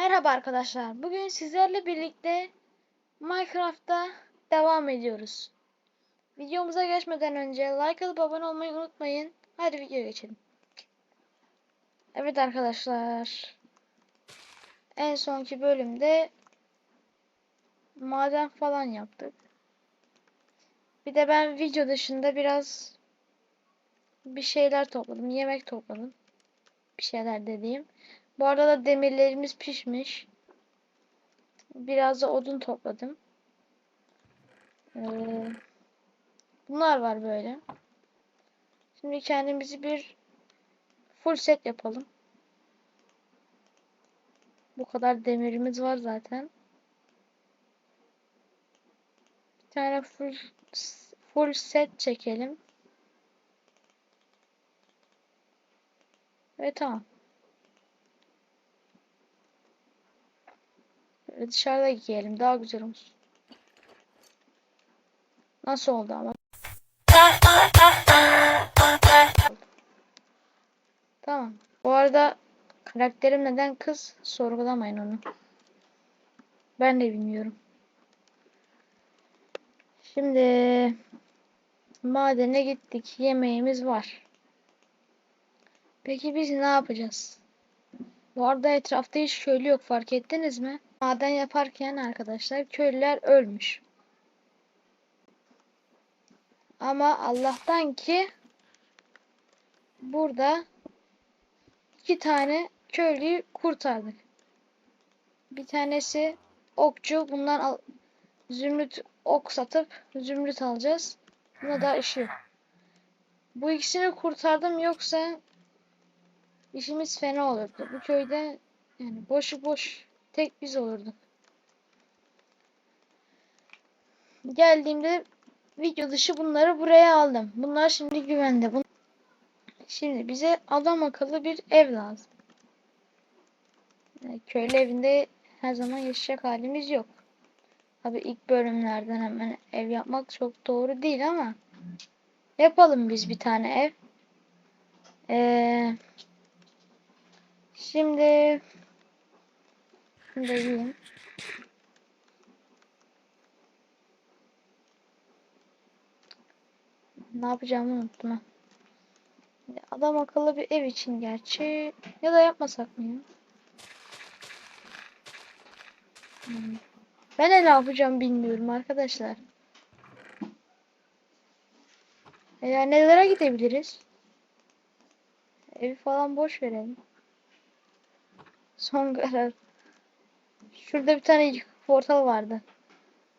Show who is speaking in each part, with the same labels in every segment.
Speaker 1: Merhaba arkadaşlar. Bugün sizlerle birlikte Minecraft'ta devam ediyoruz. Videomuza geçmeden önce like atıp abone olmayı unutmayın. Hadi videoya geçelim. Evet arkadaşlar. En sonki bölümde maden falan yaptık. Bir de ben video dışında biraz bir şeyler topladım. Yemek topladım. Bir şeyler dediğim. Bu arada da demirlerimiz pişmiş. Biraz da odun topladım. Ee, bunlar var böyle. Şimdi kendimizi bir full set yapalım. Bu kadar demirimiz var zaten. Bir tane full full set çekelim. Ve tamam. Dışarıda giyelim. Daha güzel olsun. Nasıl oldu ama? Tamam. Bu arada karakterim neden kız? Sorgulamayın onu. Ben de bilmiyorum. Şimdi madene gittik. Yemeğimiz var. Peki biz ne yapacağız? Bu arada etrafta hiç köylü yok fark ettiniz mi? Maden yaparken arkadaşlar köylüler ölmüş. Ama Allah'tan ki burada iki tane köylüyü kurtardık. Bir tanesi okçu. Bundan zümrüt ok satıp zümrüt alacağız. Buna da işi yok. Bu ikisini kurtardım yoksa işimiz fena olurdu. Bu köyde yani boşu boş tek biz olurduk. Geldiğimde video dışı bunları buraya aldım. Bunlar şimdi güvende. Bun şimdi bize adam akıllı bir ev lazım. Yani köylü evinde her zaman yaşayacak halimiz yok. Tabi ilk bölümlerden hemen ev yapmak çok doğru değil ama yapalım biz bir tane ev. Ee, şimdi şunu da. Ne yapacağımı unuttum ha. Adam akıllı bir ev için gerçi. Ya da yapmasak mı ya? Hmm. Ben ne yapacağım bilmiyorum arkadaşlar. Veya nelere gidebiliriz? Evi falan boş verelim. Son karar. Şurada bir tane portal vardı.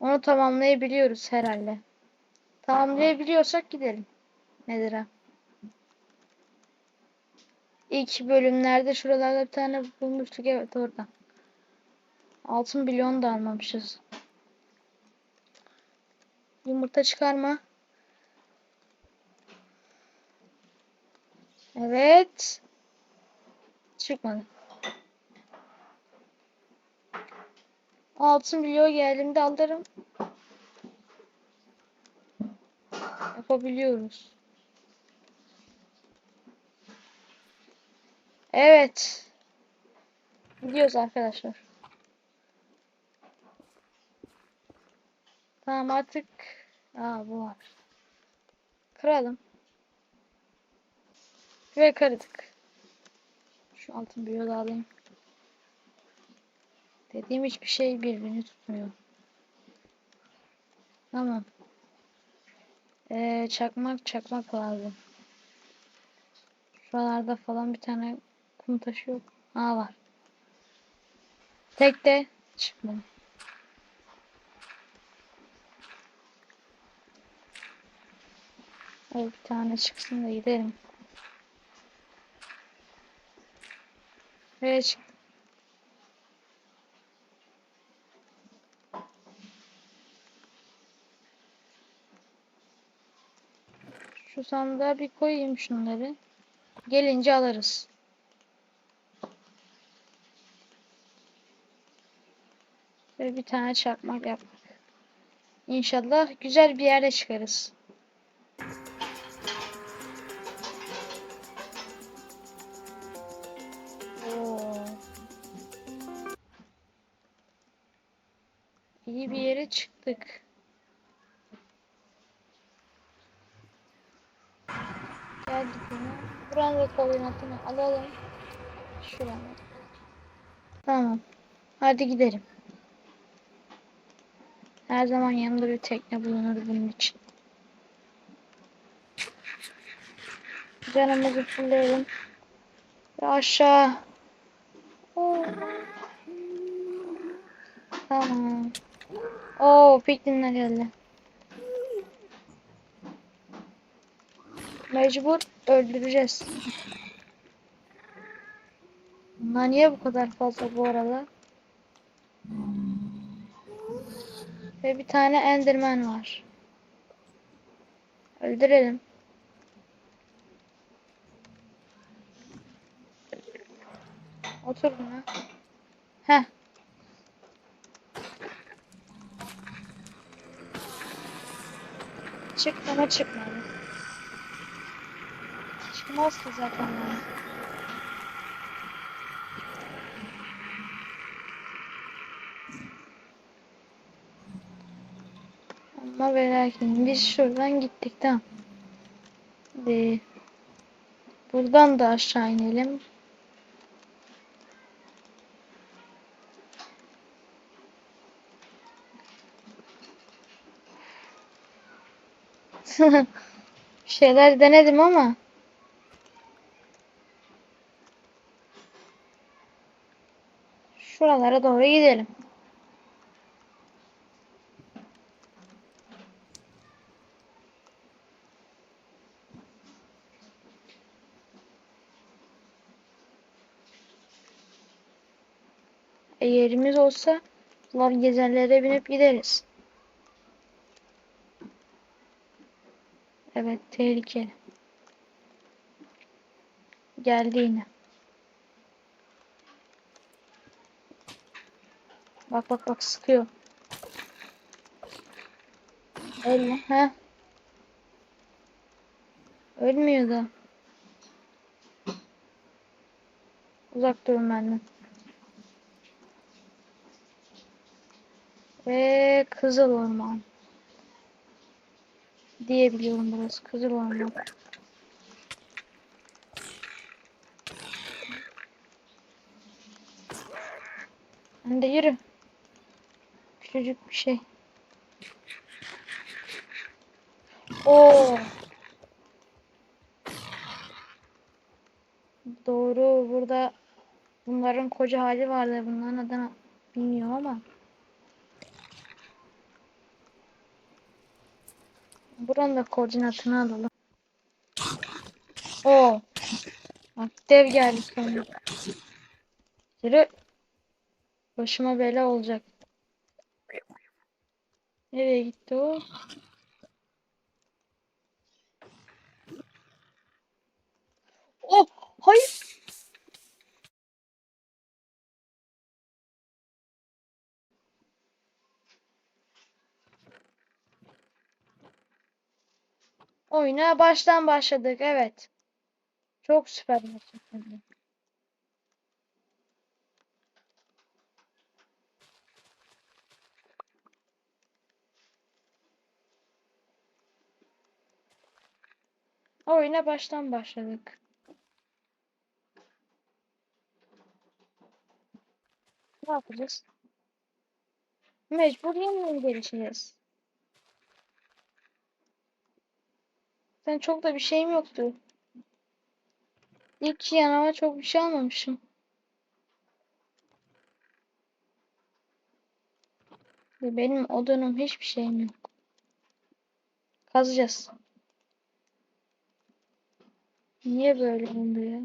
Speaker 1: Onu tamamlayabiliyoruz herhalde. Tamamlayabiliyorsak gidelim. Nedir ha? İlk bölümlerde şuralarda bir tane bulmuştuk. Evet orada. Altın milyon da almamışız. Yumurta çıkarma. Evet. Çıkmadı. Altın milyon geldiğimde alırım. Yapabiliyoruz. Evet. Gidiyoruz arkadaşlar. Tamam artık. Aa bu var. Kıralım. Ve kırdık. Şu altın da alayım. Dediğim hiçbir şey birbirini tutmuyor. Tamam. Ee, çakmak çakmak lazım. Şuralarda falan bir tane kum taşı yok. Aa var. Tek de çıkmadı. Evet, bir tane çıksın da gidelim. Ve çık. Şu sandığa bir koyayım şunları. Gelince alırız. Ve bir tane çakmak yaptık. İnşallah güzel bir yere çıkarız. Oo. iyi bir yere çıktık. Geldik yine. Buranın da koordinatını alalım. Şuraya. Tamam. Hadi gidelim. Her zaman yanımda bir tekne bulunur bunun için. Canımızı fulleyelim. Ve aşağı. Oo. Tamam. Oo, piklinler geldi. Mecbur öldüreceğiz. Bunlar niye bu kadar fazla bu aralar? Ve bir tane Enderman var. Öldürelim. Otur buna. Heh. Çık ama çıkmadı. Ki zaten yani. Ama ve lakin biz şuradan gittik tamam. Ee, buradan da aşağı inelim. Şeyler denedim ama şuralara doğru gidelim. E, yerimiz olsa bunlar gezenlere binip gideriz. Evet tehlikeli. Geldi yine. Bak bak bak sıkıyor. Ölme. He. Ölmüyor da. Uzak durun benden. Ve Kızıl Orman. Diyebiliyorum burası. Kızıl Orman. De yürü. Küçücük bir şey. Oo. Doğru. Burada bunların koca hali vardı. Bunların adını bilmiyorum ama. Buranın da koordinatını alalım. Oo. Bak dev geldi sonra. Başıma bela olacak. Nereye gitti o? Oh! Hayır! Oyuna baştan başladık. Evet. Çok süper gerçekten. Oyuna baştan başladık. Ne yapacağız? Mecbur yeniden gelişeceğiz. Sen çok da bir şeyim yoktu. İlk yanıma çok bir şey almamışım. Benim odunum hiçbir şeyim yok. Kazacağız. Niye böyle oldu ya?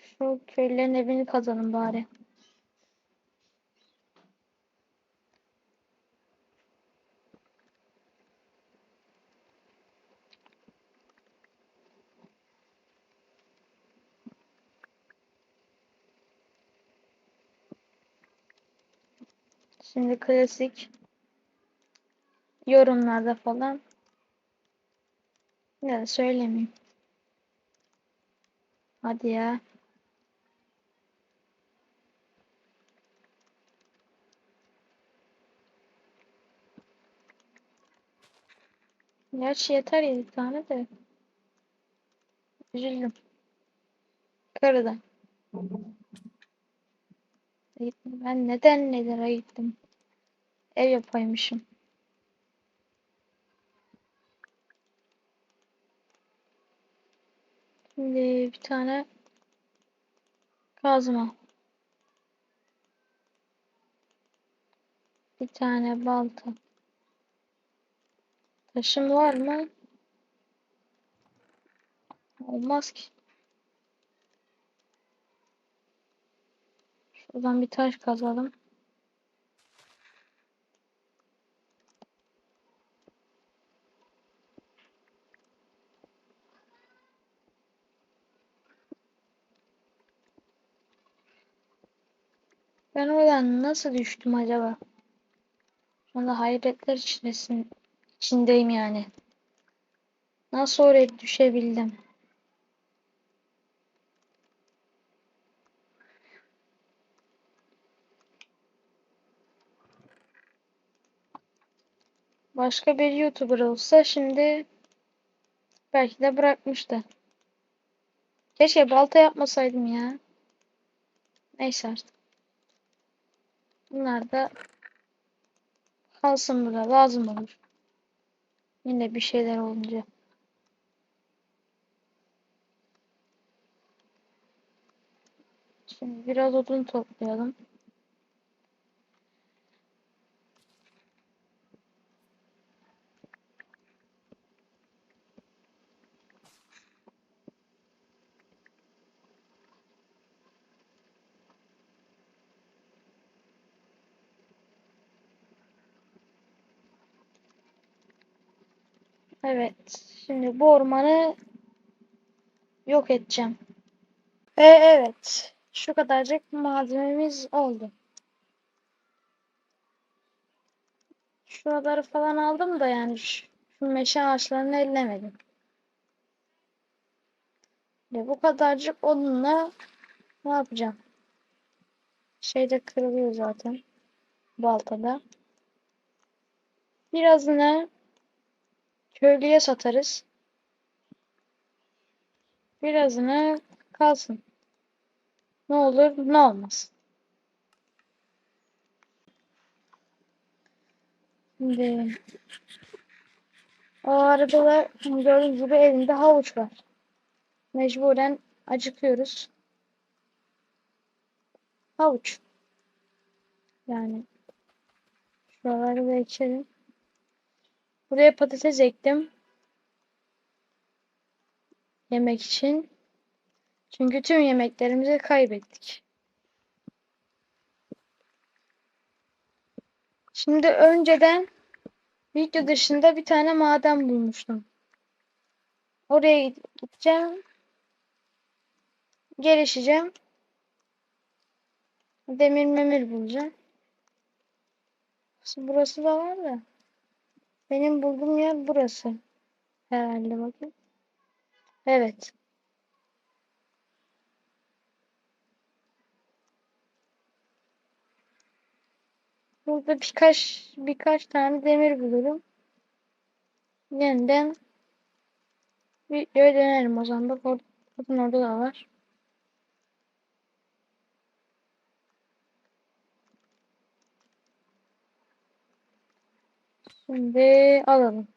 Speaker 1: Şu köylülerin evini kazalım bari. Şimdi klasik yorumlarda falan ne de söylemeyeyim. Hadi ya. Gerçi yeter 7 tane de. Üzüldüm. Karıda. Ben neden nelere gittim? Ev yapaymışım. Şimdi bir tane kazma. Bir tane balta. Taşım var mı? Olmaz ki. Şuradan bir taş kazalım. Ben oradan nasıl düştüm acaba? Şu anda hayretler içindesin, içindeyim yani. Nasıl oraya düşebildim? Başka bir YouTuber olsa şimdi belki de bırakmıştı. Keşke balta yapmasaydım ya. Neyse artık. Bunlar da kalsın burada lazım olur. Yine bir şeyler olunca. Şimdi biraz odun toplayalım. Evet. Şimdi bu ormanı yok edeceğim. Ve evet. Şu kadarcık malzememiz oldu. Şuraları falan aldım da yani şu, şu meşe ağaçlarını ellemedim. Ve bu kadarcık odunla ne yapacağım? Şeyde kırılıyor zaten. Baltada. Birazını köylüye satarız. Birazını kalsın. Ne olur ne olmaz. Şimdi o arabada gördüğünüz gibi elinde havuç var. Mecburen acıkıyoruz. Havuç. Yani şuraları da içelim. Buraya patates ektim. Yemek için. Çünkü tüm yemeklerimizi kaybettik. Şimdi önceden video dışında bir tane maden bulmuştum. Oraya gideceğim. Gelişeceğim. Demir memir bulacağım. Burası da var da. Benim bulduğum yer burası. Herhalde bakın. Evet. Burada birkaç birkaç tane demir bulurum. Yeniden videoya dönerim o zaman. Bak bakın orada da var. Şimdi alalım.